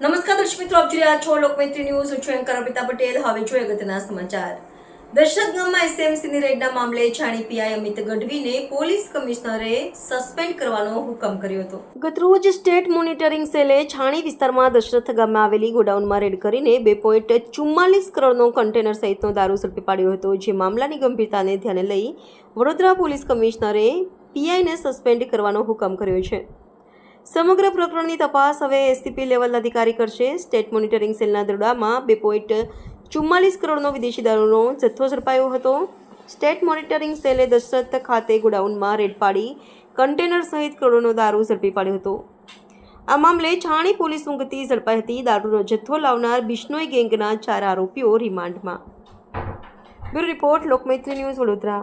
નમસ્કાર દર્શક મિત્રો, આપ જોઈ રહ્યા છો લોકમૈત્રી ન્યૂઝ. હું છું અર્પિતા પટેલ. હવે જોઈએ અગત્યના સમાચાર. દશરથ ગામમાં એસએમસીની રેડના મામલે છાણી પીઆઈ અમિત ગઢવીને પોલીસ કમિશનરે સસ્પેન્ડ કરવાનો હુકમ કર્યો હતો. ગતરોજ સ્ટેટ મોનિટરિંગ સેલે છાણી વિસ્તારમાં દશરથ ગામમાં આવેલી ગોડાઉનમાં રેડ કરીને બે પોઈન્ટ ચુમ્માલીસ કરોડનો કન્ટેનર સહિતનો દારૂ ઝડપી પાડ્યો હતો. જે મામલાની ગંભીરતાને ધ્યાને લઈ વડોદરા પોલીસ કમિશનરે પીઆઈને સસ્પેન્ડ કરવાનો હુકમ કર્યો છે. સમગ્ર પ્રકરણની તપાસ હવે એસસીપી લેવલ અધિકારી કરશે. સ્ટેટ મોનિટરિંગ સેલના દરોડામાં બે પોઈન્ટ ચુમ્માલીસ કરોડનો વિદેશી દારૂનો જથ્થો ઝડપાયો હતો. સ્ટેટ મોનિટરિંગ સેલે દશરથ ખાતે ગોડાઉનમાં રેડ પાડી કન્ટેનર સહિત કરોડોનો દારૂ ઝડપી પાડ્યો હતો. આ મામલે છાણી પોલીસ ઊંઘતી ઝડપાઈ હતી. દારૂનો જથ્થો લાવનાર બિશ્નોઈ ગેંગના ચાર આરોપીઓ રિમાન્ડમાં. Bureau report Lokmaitri news Vadodara.